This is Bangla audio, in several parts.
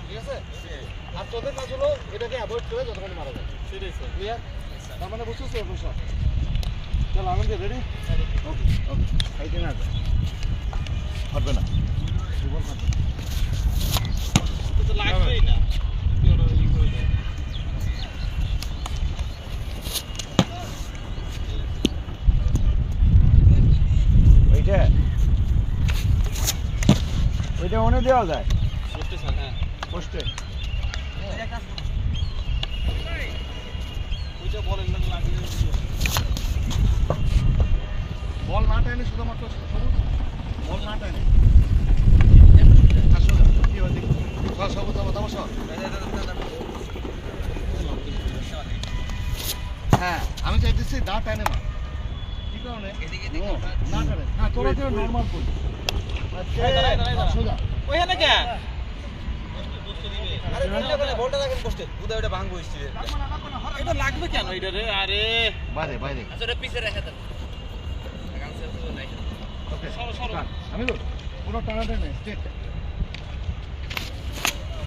ঠিক আছে আর তোদের কাজ হলো এটাকে অ্যাভয়েড করে যতক্ষণ মারা যায় ক্লিয়ার তার মানে বুঝছিস তো এখন চলো আনন্দ রেডি ওকে ওকে না ফাটবে না জীবন ফাটবে না। লাগবেই না ওইটা ওইটা মনে দেওয়া যায়। হ্যাঁ। পোস্টে। ওইটা বলেন না লাগিয়ে বল না টাইনে শুধুমাত্র সবুজ বল না টাইনে আসো কি হয় দেখি। সব হ্যাঁ আমি চাইতেছি না টাইনে মার। কি কারণে না টানে হ্যাঁ তোরা কেউ নর্মাল করি। আচ্ছা, ওইখানে কে? এটা লাগবে কেন এটা রে আরে। বাইরে বাইরে। আচ্ছা পিছে রেখে দেন. আমি তো পুরো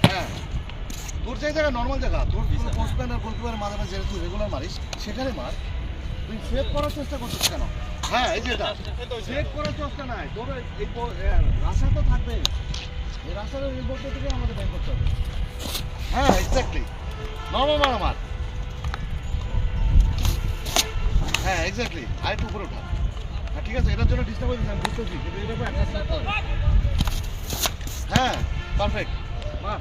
হ্যাঁ। তোর যে জায়গা নর্মাল জায়গা তোর পুরো পোস্টম্যান আর গোলকিপার মাঝামাঝি যেটা তুই রেগুলার মারিস সেখানে মার। তুই সেভ করার চেষ্টা করছিস কেন? হ্যাঁ এই যে এটা। সেভ করার চেষ্টা নাই। তোর এই রাস্তা তো থাকবে এই রাস্তার এই বোর্ডটা থেকে আমাদের ব্যাংক করতে হবে। হ্যাঁ এক্স্যাক্টলি নর্মাল মার আমার হ্যাঁ এক্স্যাক্টলি আর একটু উপরে ওঠা হ্যাঁ ঠিক আছে এটার জন্য ডিস্টার্ব হয়ে আমি বুঝতেছি কিন্তু এটার উপর হ্যাঁ পারফেক্ট মা